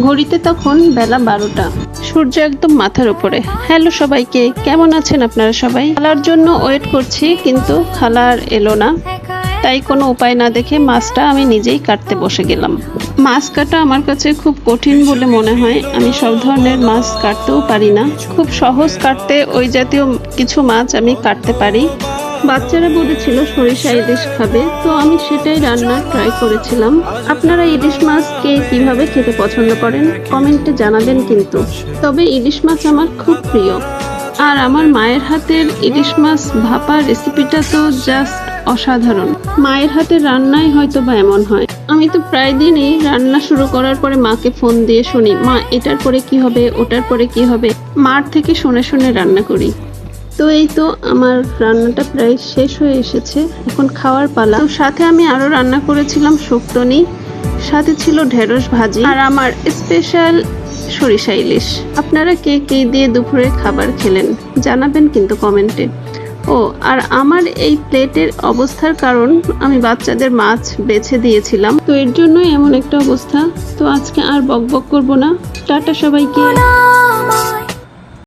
ঘড়িতে তখন বেলা বারোটা। সূর্য একদম মাথার উপরে। হ্যালো সবাইকে, কেমন আছেন আপনারা সবাই? খালার জন্য ওয়েট করছি, কিন্তু খালার এলো না। তাই কোনো উপায় না দেখে মাছটা আমি নিজেই কাটতে বসে গেলাম। মাছ কাটা আমার কাছে খুব কঠিন বলে মনে হয়। আমি সব ধরনের মাছ কাটতেও পারি না। খুব সহজ কাটতে ওই জাতীয় কিছু মাছ আমি কাটতে পারি। বাচ্চারা বলেছিল সরিষা ইলিশ খাবে, তো আমি সেটাই রান্না ট্রাই করেছিলাম। আপনারা ইলিশ মাছ কে কীভাবে খেতে পছন্দ করেন, কমেন্টে জানাবেন কিন্তু। তবে ইলিশ মাছ আমার খুব প্রিয়। আর আমার মায়ের হাতের ইলিশ মাছ ভাপা রেসিপিটা তো জাস্ট অসাধারণ। মায়ের হাতের রান্নাই হয়তো বা এমন হয়। আমি তো প্রায় দিনই রান্না শুরু করার পরে মাকে ফোন দিয়ে শুনি, মা, এটার পরে কি হবে? ওটার পরে কি হবে? মার থেকে শুনে শুনে রান্না করি। তো এই তো আমার রান্নাটা প্রায় শেষ হয়ে এসেছে। এখন খাওয়ার পালা। তো সাথে আমি আরও রান্না করেছিলাম শুক্তনি, সাথে ছিল ঢেঁড়স ভাজি আর আমার স্পেশাল সরিষা ইলিশ। আপনারা কে কে দিয়ে দুপুরে খাবার খেলেন জানাবেন কিন্তু কমেন্টে। ও, আর আমার এই প্লেটের অবস্থার কারণ আমি বাচ্চাদের মাছ বেছে দিয়েছিলাম। তো এর জন্যই এমন একটা অবস্থা। তো আজকে আর বক বক করব না। টাটা সবাইকে। আমায়